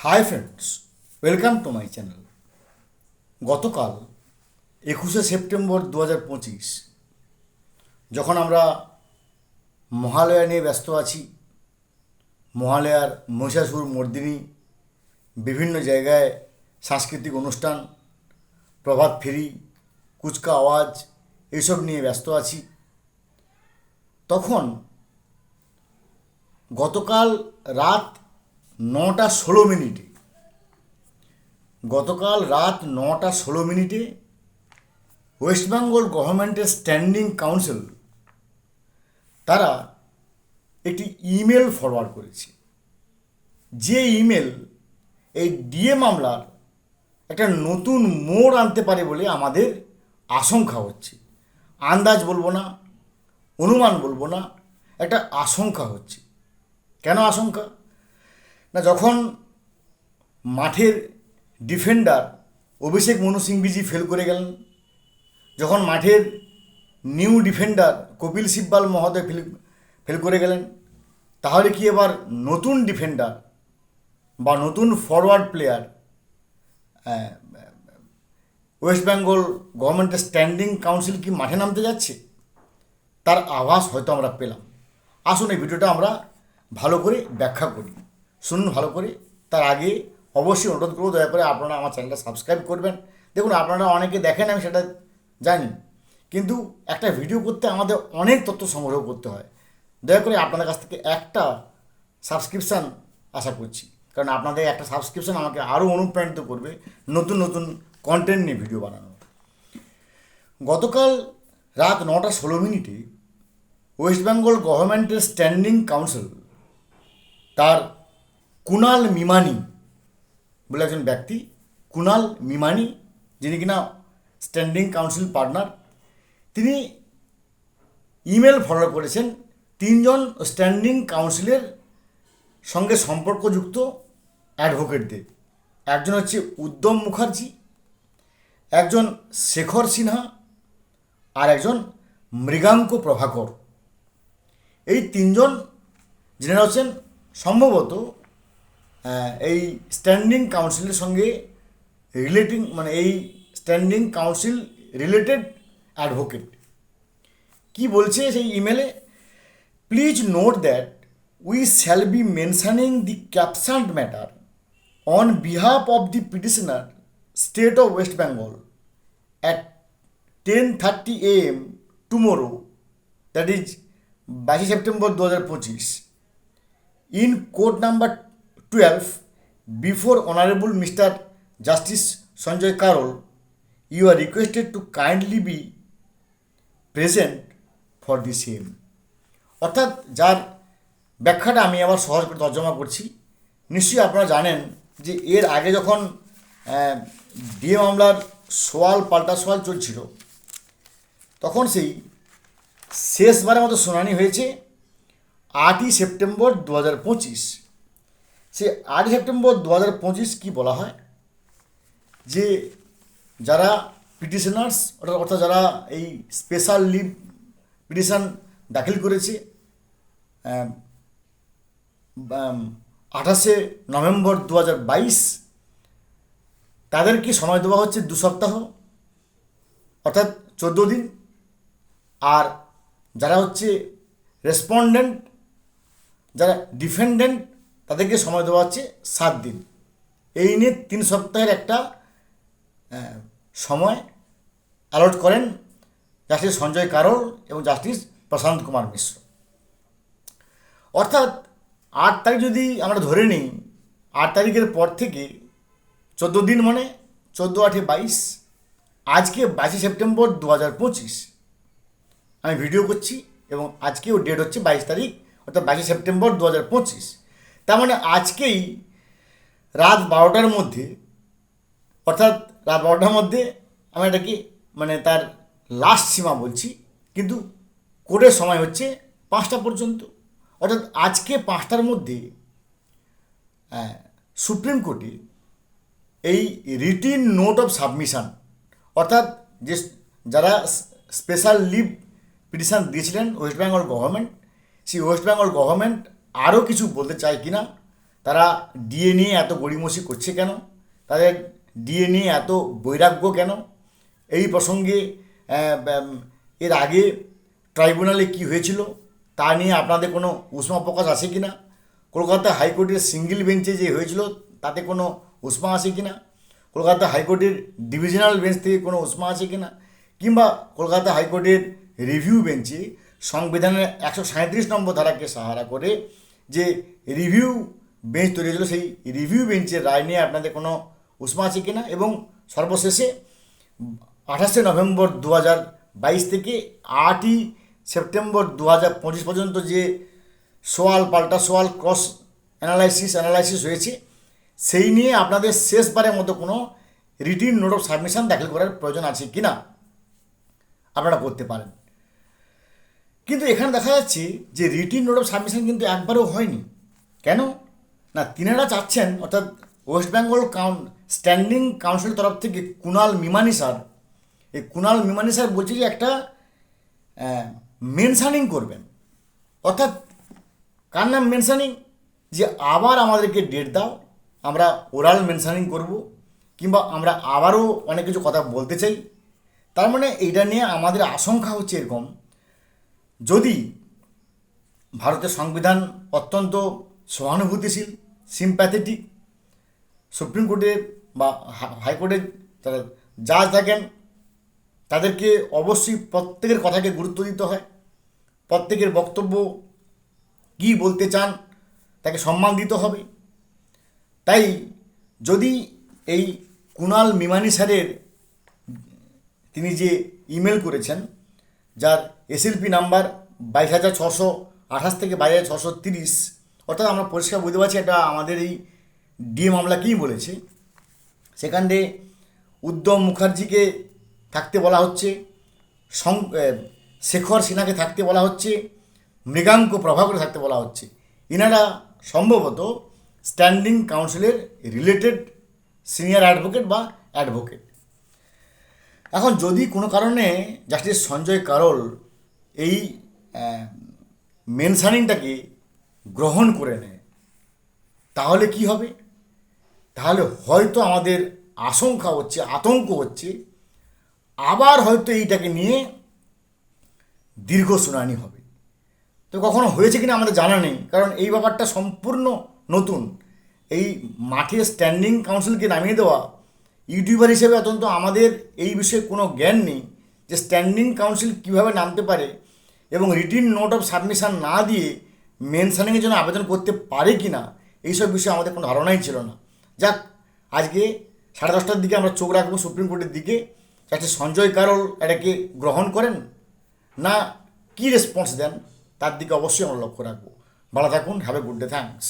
Hi friends welcome to my channel গতকাল একুশে September দু হাজার পঁচিশ, যখন আমরা মহালয়া নিয়ে ব্যস্ত আছি, মহালয়ার মহিষাসুর মর্দিনী বিভিন্ন জায়গায় সাংস্কৃতিক অনুষ্ঠান, প্রভাত ফেরি, কুচকা আওয়াজ এইসব নিয়ে ব্যস্ত আছি। তখন গতকাল রাত নটা ষোলো মিনিটে। গতকাল রাত নটা ষোলো মিনিটে ওয়েস্ট বেঙ্গল গভর্নমেন্টের স্ট্যান্ডিং কাউন্সিল তারা একটি ইমেল ফরওয়ার্ড করেছে। যে ইমেল এই ডিএ মামলার একটা নতুন মোড় আনতে পারে বলে আমাদের আশঙ্কা হচ্ছে। আন্দাজ বলব না, অনুমান বলব না, একটা আশঙ্কা হচ্ছে। কেন আশঙ্কা? না, যখন মাঠের ডিফেন্ডার অভিষেক মনু সিংবিজি ফেল করে গেলেন, যখন মাঠের নিউ ডিফেন্ডার কপিল সিব্বাল মহোদয় ফেল ফেল করে গেলেন, তাহলে কি এবার নতুন ডিফেন্ডার বা নতুন ফরওয়ার্ড প্লেয়ার ওয়েস্ট বেঙ্গল গভর্নমেন্টের স্ট্যান্ডিং কাউন্সিল কি মাঠে নামতে যাচ্ছে? তার আভাস হয়তো আমরা পেলাম। আসুন এই ভিডিওটা আমরা ভালো করে ব্যাখ্যা করি। শুনুন ভালো করে। তার আগে অবশ্যই অনুরোধ করব, দয়া করে আপনারা আমার চ্যানেলটা সাবস্ক্রাইব করবেন। দেখুন, আপনারা অনেকে দেখেন, আমি সেটা জানি। কিন্তু একটা ভিডিও করতে আমাদের অনেক তথ্য সংগ্রহ করতে হয়। দয়া করে আপনাদের কাছ থেকে একটা সাবস্ক্রিপশান আশা করছি। কারণ আপনাদের একটা সাবস্ক্রিপশান আমাকে আরও অনুপ্রাণিত করবে নতুন নতুন কন্টেন্ট নিয়ে ভিডিও বানানো গতকাল রাত নটা ষোলো মিনিটে ওয়েস্ট বেঙ্গল গভর্নমেন্টের স্ট্যান্ডিং কাউন্সিল তার কুনাল মিমানি বলে একজন ব্যক্তি, কুনাল মিমানি, যিনি কিনা স্ট্যান্ডিং কাউন্সিল পার্টনার তিনি ইমেল ফরওয়ার্ড করেছেন। তিনজন স্ট্যান্ডিং কাউন্সিলের সঙ্গে সম্পর্কযুক্ত অ্যাডভোকেটদের একজন হচ্ছে উদ্যম মুখার্জি, একজন শেখর সিনহা, আর একজন মৃগাঙ্ক প্রভাকর। এই তিনজন, যিনারা হচ্ছেন সম্ভবত এই স্ট্যান্ডিং কাউন্সিলের সঙ্গে রিলেটিং মানে এই স্ট্যান্ডিং কাউন্সিল রিলেটেড অ্যাডভোকেট কি বলছে সেই ইমেলে please note that we shall be mentioning the captioned matter on behalf of the petitioner state of West Bengal at ten thirty AM tomorrow that is বাইশে September দু হাজার পঁচিশ। In code number 12 before honourable mister justice Sanjay Karol you are requested to kindly be present for the same অর্থাৎ যার ব্যাখ্যাটা আমি আবার সহজ করে তর্জমা করছি, নিশ্চয়ই আপনারা জানেন যে এর আগে যখন ডিএ মামলার সোয়াল পাল্টা সোয়াল চলছিল, তখন সেই শেষবারের মতো শুনানি হয়েছে আটই সেপ্টেম্বর দু হাজার পঁচিশ। সে আট সেপ্টেম্বর দু হাজার পঁচিশ কী বলা হয়? যে যারা পিটিশনার্স, অর্থাৎ যারা এই স্পেশাল লিভ পিটিশন দাখিল করেছে আঠাশে নভেম্বর দু হাজার বাইশ তাদেরকে সময় দেওয়া হচ্ছে? দু সপ্তাহ, অর্থাৎ চোদ্দ দিন। আর যারা হচ্ছে রেসপন্ডেন্ট যারা ডিফেন্ডেন্ট তাদেরকে সময় দেওয়া হচ্ছে সাত দিন। এই নিয়ে তিন সপ্তাহের একটা সময় অ্যালট করেন জাস্টিস সঞ্জয় কারোল এবং জাস্টিস প্রশান্ত কুমার মিশ্র। অর্থাৎ আট তারিখ যদি আমরা ধরে নিই, আট তারিখের পর থেকে চোদ্দ দিন মানে চোদ্দ আটে বাইশ, আজকে বাইশে সেপ্টেম্বর দু হাজার পঁচিশ। আমি ভিডিও করছি এবং আজকেও ডেট হচ্ছে বাইশ তারিখ, অর্থাৎ বাইশে সেপ্টেম্বর দু হাজার পঁচিশ। তার মানে আজকেই রাত বারোটার মধ্যে, অর্থাৎ রাত বারোটার মধ্যে আমি এটাকে মানে তার লাস্ট সীমা বলছি, কিন্তু কোর্টের সময় হচ্ছে পাঁচটা পর্যন্ত। অর্থাৎ আজকে পাঁচটার মধ্যে সুপ্রিম কোর্টে এই রিটিন নোট অফ সাবমিশন অর্থাৎ যে যারা স্পেশাল লিভ পিটিশন দিয়েছিলেন ওয়েস্ট বেঙ্গল গভর্নমেন্ট সেই ওয়েস্ট বেঙ্গল গভর্নমেন্ট আরও কিছু বলতে চায় কিনা? তারা ডিএ নিয়ে এত গড়িমসি করছে কেন? তাদের ডিএ নিয়ে এত বৈরাগ্য কেন? এই প্রসঙ্গে এর আগে ট্রাইব্যুনালে কি হয়েছিল তা নিয়ে আপনাদের কোনো উষ্মা প্রকাশ আছে কি না কলকাতা হাইকোর্টের সিঙ্গেল বেঞ্চে যে হয়েছিল তাতে কোনো উষ্মা আছে কি না কলকাতা হাইকোর্টের ডিভিশনাল বেঞ্চ থেকে কোনো উষ্মা আছে কি না কিংবা কলকাতা হাইকোর্টের রিভিউ বেঞ্চে সংবিধানের একশো সাঁত্রিশ নম্বর ধারাকে সাহারা করে যে রিভিউ বেঞ্চ তৈরি হয়েছিল, সেই রিভিউ বেঞ্চের রায় নিয়ে আপনাদের কোনো উষ্মা আছে কিনা এবং সর্বশেষে আঠাশে নভেম্বর দু হাজার বাইশ থেকে আটই সেপ্টেম্বর দু হাজার পঁচিশ পর্যন্ত যে সোয়াল, পাল্টা সোয়াল, ক্রস অ্যানালাইসিস অ্যানালাইসিস হয়েছে, সেই নিয়ে আপনাদের শেষবারের মতো কোনো রিটিন নোট অফ সাবমিশন দাখিল করার প্রয়োজন আছে কি না? আপনারা করতে পারেন। কিন্তু এখানে দেখা যাচ্ছে যে রিটিন নোট অফ সাবমিশন কিন্তু একবারও হয়নি। কেন? না, তিনারা চাচ্ছেন, অর্থাৎ ওয়েস্ট বেঙ্গল কাউন স্ট্যান্ডিং কাউন্সিল তরফ থেকে কুনাল মিমানি স্যার এই কুনাল মিমানি স্যার বলছে যে একটা মেনশানিং করবেন। অর্থাৎ কার নাম মেনশানিং যে আবার আমাদেরকে ডেট দাও, আমরা ওরাল মেনশানিং করব, কিংবা আমরা আবারও অনেক কিছু কথা বলতে চাই। তার মানে এইটা নিয়ে আমাদের আশঙ্কা হচ্ছে এরকম। যদি ভারতের সংবিধান অত্যন্ত সহানুভূতিশীল সিম্প্যাথেটিক সুপ্রিম কোর্টে বা হাইকোর্টে যারা জাজ থাকেন, তাদেরকে অবশ্যই প্রত্যেকের কথাকে গুরুত্ব দিতে হয়। প্রত্যেকের বক্তব্য কী বলতে চান, তাকে সম্মান দিতে হবে। তাই যদি এই কুনাল মিমানি স্যারের তিনি যে ইমেল করেছেন, যার এসএলপি নাম্বার বাইশ হাজার ছশো আঠাশ থেকে বাইশ হাজার ছশো তিরিশ। অর্থাৎ আমরা পরিষ্কার বুঝতে পারছি এটা আমাদের এই ডিএ মামলাকেই বলেছে। সেখানে উদ্যম মুখার্জিকে থাকতে বলা হচ্ছে, সং শেখর সিনহাকে থাকতে বলা হচ্ছে, মৃগাঙ্ক প্রভাকরে থাকতে বলা হচ্ছে। ইনারা সম্ভবত স্ট্যান্ডিং কাউন্সিলের রিলেটেড সিনিয়র অ্যাডভোকেট বা অ্যাডভোকেট। এখন যদি কোনো কারণে জাস্টিস সঞ্জয় কারোল এই মেনশানিংটাকে গ্রহণ করে নেয়। তাহলে কি হবে? তাহলে হয়তো আমাদের আশঙ্কা হচ্ছে, আতঙ্ক হচ্ছে, আবার হয়তো এইটাকে নিয়ে দীর্ঘ শুনানি হবে। তো কখনো হয়েছে কিনা আমাদের জানা নেই, কারণ এই ব্যাপারটা সম্পূর্ণ নতুন। এই মাঠে স্ট্যান্ডিং কাউন্সিলকে নামিয়ে দেওয়া, ইউটিউবার হিসেবে অত্যন্ত আমাদের এই বিষয়ে কোনো জ্ঞান নেই। যে স্ট্যান্ডিং কাউন্সিল কীভাবে নামতে পারে এবং রিটিন নোট অফ সাবমিশন না দিয়ে মেনশানিংয়ের জন্য আবেদন করতে পারে কি না এইসব বিষয়ে আমাদের কোনো ধারণাই ছিল না। যাক, আজকে সাড়ে দশটার দিকে আমরা চোখ রাখব সুপ্রিম কোর্টের দিকে। যাতে সঞ্জয় কারল এটাকে গ্রহণ করেন? না, কী রেসপন্স দেন? তার দিকে অবশ্যই আমরা লক্ষ্য রাখব। ভালো থাকুন have a good day thanks